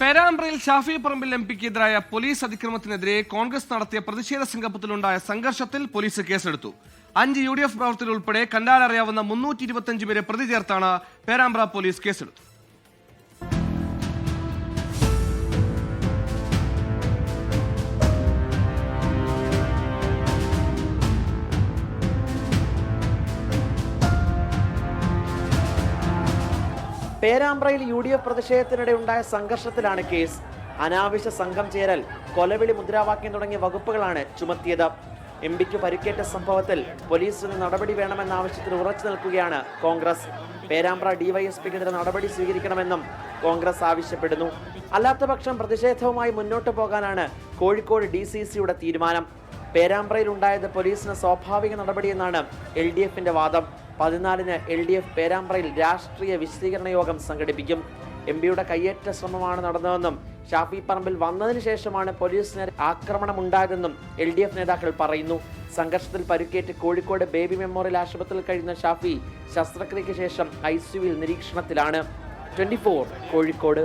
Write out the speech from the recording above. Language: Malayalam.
പേരാമ്പ്രയിൽ ഷാഫി പറമ്പിൽ എം പിക്ക് എതിരായ പോലീസ് അതിക്രമത്തിനെതിരെ കോൺഗ്രസ് നടത്തിയ പ്രതിഷേധ സംഗമത്തിലുണ്ടായ സംഘർഷത്തിൽ പോലീസ് കേസെടുത്തു. അഞ്ച് യു ഡി എഫ് പ്രവർത്തകർ ഉൾപ്പെടെ കണ്ടാലറിയാവുന്ന മുന്നൂറ്റി ഇരുപത്തിയഞ്ച് പേരെ പ്രതി ചേർത്താണ് പേരാമ്പ്ര പോലീസ് കേസെടുത്തത്. പേരാമ്പ്രയിൽ യു ഡി എഫ് പ്രതിഷേധത്തിനിടെ ഉണ്ടായ സംഘർഷത്തിലാണ് കേസ്. അനാവശ്യ സംഘം ചേരൽ കൊലവിളി മുദ്രാവാക്യം തുടങ്ങിയ വകുപ്പുകളാണ് ചുമത്തിയത്. എം പിക്ക് പരിക്കേറ്റ സംഭവത്തിൽ പോലീസിന് നടപടി വേണമെന്ന ആവശ്യത്തിൽ ഉറച്ചു നിൽക്കുകയാണ് കോൺഗ്രസ്. പേരാമ്പ്ര ഡിവൈഎസ്പിക്കെതിരെ നടപടി സ്വീകരിക്കണമെന്നും കോൺഗ്രസ് ആവശ്യപ്പെടുന്നു. അല്ലാത്തപക്ഷം പ്രതിഷേധവുമായി മുന്നോട്ടു പോകാനാണ് കോഴിക്കോട് ഡി സി സിയുടെ തീരുമാനം. പേരാമ്പ്രയിൽ ഉണ്ടായത് പോലീസിന് സ്വാഭാവിക നടപടിയെന്നാണ് എൽ ഡി എഫിന്റെ വാദം. പതിനാലിന് എൽ ഡി എഫ് പേരാമ്പ്രയിൽ രാഷ്ട്രീയ വിശദീകരണ യോഗം സംഘടിപ്പിക്കും. എം പിയുടെ കയ്യേറ്റ ശ്രമമാണ് നടന്നതെന്നും ഷാഫി പറമ്പിൽ വന്നതിന് ശേഷമാണ് പോലീസിന് ആക്രമണം ഉണ്ടായതെന്നും എൽ ഡി എഫ് നേതാക്കൾ പറയുന്നു. സംഘർഷത്തിൽ പരുക്കേറ്റ് കോഴിക്കോട് ബേബി മെമ്മോറിയൽ ആശുപത്രിയിൽ കഴിയുന്ന ഷാഫി ശസ്ത്രക്രിയയ്ക്ക് ശേഷം ഐ സിയുവിൽ നിരീക്ഷണത്തിലാണ്. ട്വന്റി കോഴിക്കോട്.